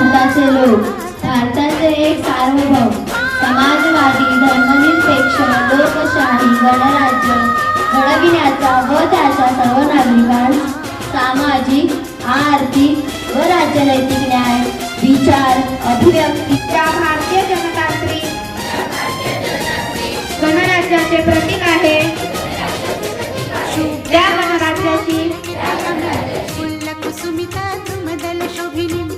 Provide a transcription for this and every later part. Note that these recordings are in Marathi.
भारताचे लोक भारताचे एक सार्वभौम समाजवादी धर्मनिरपेक्ष लोकशाही गणराज्य घडविण्याचा व त्याच्या सर्व नागरिकांस सामाजिक आर्थिक व राजनैतिक न्याय विचार अभिव्यक्ती त्या भारतीय जनतांत्रिक गणराज्याचे प्रतीक आहे. त्या गणराज्याची कुसुमिता शोभिनीं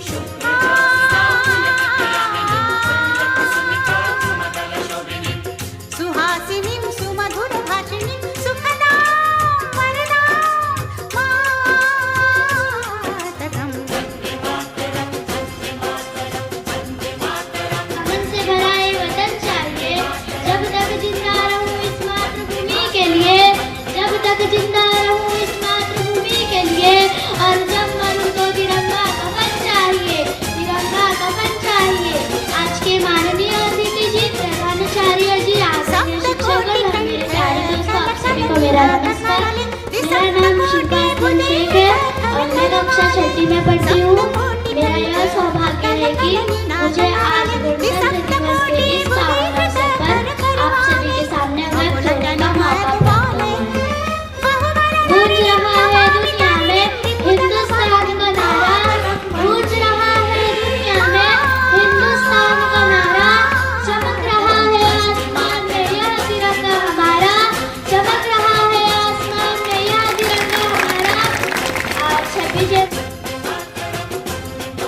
मेरा नाम शिल्पा है और मैं कक्षा छठी में पढ़ती हूँ मेरा यह सौभाग्य है कि मुझे आज